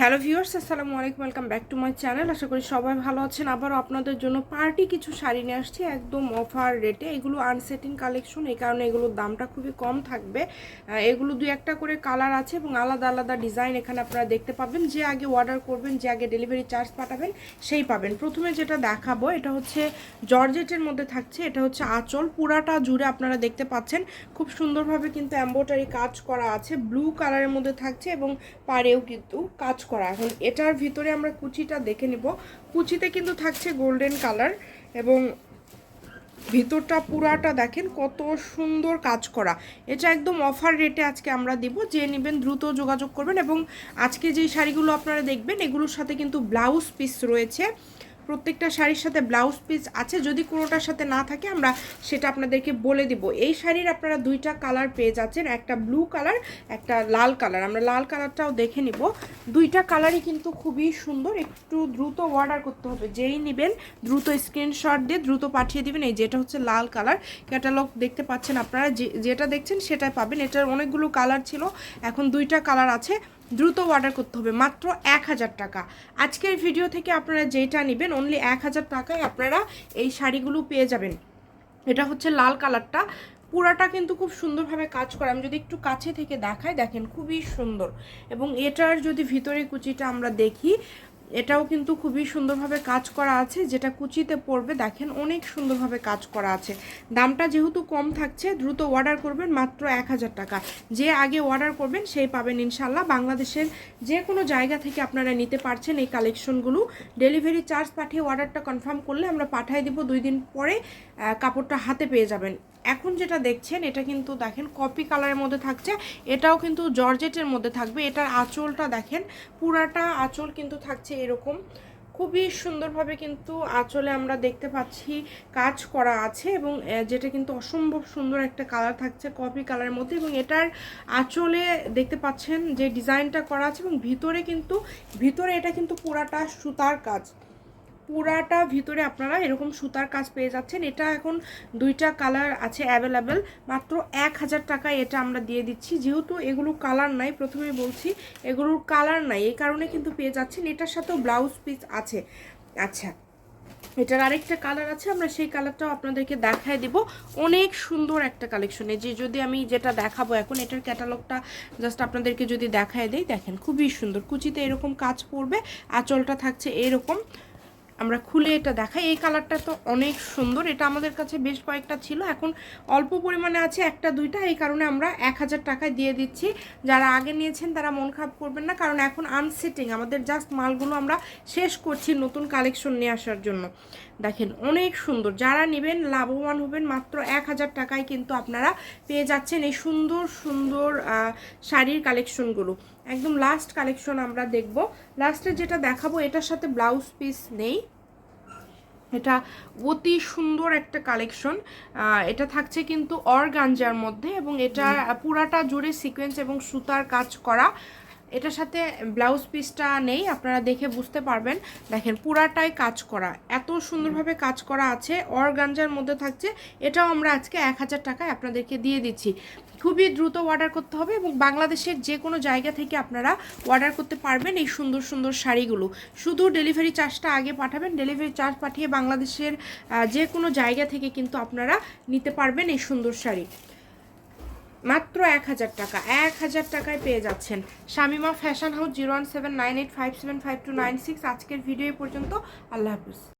Hello viewers, আসসালামু আলাইকুম, welcome back to my channel. আশা করি সবাই ভালো আছেন। আবারও আপনাদের জন্য পার্টি কিছু শাড়ি নিয়ে আসছি, একদম অফার রেটে এগুলো আনসেটিং কালেকশন এই কারণে এগুলোর দামটা খুবই কম থাকবে। এগুলো দুই একটা করে কালার আছে এবং আলাদা আলাদা ডিজাইন এখানে আপনারা দেখতে পাবেন। যে আগে অর্ডার করবেন, যে আগে ডেলিভারি চার্জ পাঠাবেন, সেই পাবেন। প্রথমে যেটা দেখাবো, এটা হচ্ছে জর্জেটের মধ্যে থাকছে, এটা হচ্ছে আঁচল। পুরাটা জুড়ে আপনারা দেখতে পাচ্ছেন। খুব সুন্দরভাবে কিন্তু এম্বোটারি কাজ করা আছে। ব্লু কালারের মধ্যে থাকছে এবং পাড়েও কিন্তু কাজ করা। এখন এটার ভিতরে আমরা কুচিটা দেখে নিব। কুচিতে কিন্তু থাকছে গোল্ডেন কালার এবং ভিতরটা পুরাটা দেখেন কত সুন্দর কাজ করা। এটা একদম অফার রেটে আজকে আমরা দিব। যে নেবেন দ্রুত যোগাযোগ করবেন এবং আজকে যেই শাড়িগুলো আপনারা দেখবেন, এগুলোর সাথে কিন্তু ব্লাউজ পিস রয়েছে। প্রত্যেকটা শাড়ির সাথে ব্লাউজ পিস আছে, যদি কোনোটার সাথে না থাকে, আমরা সেটা আপনাদেরকে বলে দিব। এই শাড়ির আপনারা দুইটা কালার পেয়ে যাচ্ছেন, একটা ব্লু কালার একটা লাল কালার আমরা লাল কালারটাও দেখে নিব। দুইটা কালারই কিন্তু খুবই সুন্দর, একটু দ্রুত অর্ডার করতে হবে। যেই নেবেন, দ্রুত স্ক্রিনশট দিয়ে দ্রুত পাঠিয়ে দিবেন। এই যেটা হচ্ছে লাল কালার ক্যাটালগ দেখতে পাচ্ছেন আপনারা যেটা দেখছেন সেটাই পাবেন। এটার অনেকগুলো কালার ছিল, এখন দুইটা কালার আছে। দ্রুত অর্ডার করতে হবে, মাত্র এক হাজার টাকা। আজকের ভিডিও থেকে আপনারা যেটা নেবেন অনলি এক হাজার টাকায় আপনারা এই শাড়িগুলো পেয়ে যাবেন। এটা হচ্ছে লাল কালারটা পুরাটা কিন্তু খুব সুন্দরভাবে কাজ করে। আমি যদি একটু কাছে থেকে দেখাই, দেখেন খুবই সুন্দর। এবং এটার যদি ভিতরে কুচিটা আমরা দেখি এটাও কিন্তু খুবই সুন্দরভাবে কাজ করা আছে, যেটা কুচিতে পড়বে। দেখেন, অনেক সুন্দরভাবে কাজ করা আছে। দামটা যেহেতু কম থাকছে, দ্রুত অর্ডার করবেন মাত্র এক হাজার টাকা। যে আগে অর্ডার করবেন, সেই পাবেন ইনশাল্লাহ বাংলাদেশের যে কোনো জায়গা থেকে আপনারা নিতে পারছেন এই কালেকশনগুলো ডেলিভারি চার্জ পাঠিয়ে অর্ডারটা কনফার্ম করলে আমরা পাঠিয়ে দিব। দুই দিন পরে কাপড়টা হাতে পেয়ে যাবেন। এখন যেটা দেখছেন, এটা কিন্তু দেখেন কপি কালারের মধ্যে থাকছে, এটাও কিন্তু জর্জেটের মধ্যে থাকবে, এটার আঁচলটা দেখেন, পুরাটা আঁচল কিন্তু থাকছে এরকম। খুবই সুন্দরভাবে কিন্তু আঁচলে আমরা দেখতে পাচ্ছি কাজ করা আছে এবং যেটা কিন্তু অসম্ভব সুন্দর একটা কালার থাকছে কপি কালারের মধ্যে এবং এটার আঁচলে দেখতে পাচ্ছেন যে ডিজাইনটা করা আছে এবং ভিতরে কিন্তু, ভিতরে এটা কিন্তু পুরাটা সুতার কাজ। পুরাটা ভিতরে আপনারা এরকম সুতার কাজ পেয়ে যাচ্ছেন। এটা এখন দুইটা কালার আছে অ্যাভেলেবেল। মাত্র এক হাজার টাকায় এটা আমরা দিয়ে দিচ্ছি। যেহেতু এগুলো কালার নাই, প্রথমে বলছি, এগুলোর কালার নাই, এই কারণে কিন্তু পেয়ে যাচ্ছেন। এটার সাথেও ব্লাউজ পিস আছে। আচ্ছা এটার আরেকটা কালার আছে, আমরা সেই কালারটাও আপনাদেরকে দেখায় দিব। অনেক সুন্দর একটা কালেকশনে। যে, যদি আমি যেটা দেখাবো এখন, এটার ক্যাটালগটা জাস্ট আপনাদেরকে যদি দেখায় দেই, দেখেন খুবই সুন্দর। কুচিতে এরকম কাজ পড়বে, আঁচলটা থাকছে এরকম। আমরা খুলে এটা দেখাই। এই কালারটা তো অনেক সুন্দর। এটা আমাদের কাছে বেশ কয়েকটা ছিল। এখন অল্প পরিমাণে আছে একটা, দুইটা। এই কারণে আমরা এক হাজার টাকায় দিয়ে দিচ্ছি। যারা আগে নিয়েছেন তারা মন খারাপ করবেন না, কারণ এখন আনসেটিং আমাদের জাস্ট মালগুলো আমরা শেষ করছি নতুন কালেকশন নিয়ে আসার জন্য। দেখেন, অনেক সুন্দর। যারা নেবেন লাভবান হবেন। মাত্র এক হাজার টাকায় কিন্তু আপনারা পেয়ে যাচ্ছেন এই সুন্দর সুন্দর শাড়ির কালেকশনগুলো একদম লাস্ট কালেকশন আমরা দেখব। লাস্টে যেটা দেখাবো এটার সাথে ব্লাউজ পিস নেই। এটা অতি সুন্দর একটা কালেকশন এটা থাকছে কিন্তু অর্গাঞ্জার মধ্যে এবং এটা পুরাটা জুড়ে সিকোয়েন্স এবং সুতার কাজ করা। এটার সাথে ব্লাউজ পিসটা নেই, আপনারা দেখে বুঝতে পারবেন। দেখেন, পুরাটাই কাজ করা, এত সুন্দরভাবে কাজ করা আছে অর্গাঞ্জার মধ্যে থাকছে, এটাও আমরা আজকে এক হাজার টাকায় আপনাদেরকে দিয়ে দিচ্ছি। খুবই দ্রুত অর্ডার করতে হবে এবং বাংলাদেশের যে কোনো জায়গা থেকে আপনারা অর্ডার করতে পারবেন এই সুন্দর সুন্দর শাড়িগুলো। শুধু ডেলিভারি চার্জটা আগে পাঠাবেন ডেলিভারি চার্জ পাঠিয়ে বাংলাদেশের যে কোনো জায়গা থেকে কিন্তু আপনারা নিতে পারবেন এই সুন্দর শাড়ি। মাত্র এক হাজার টাকা। এক হাজার টাকায় পেয়ে যাচ্ছেন। Shamima fashion house zero one seven nine eight five seven five two nine six. আজকের ভিডিও পর্যন্ত। আল্লাহ হাফিজ।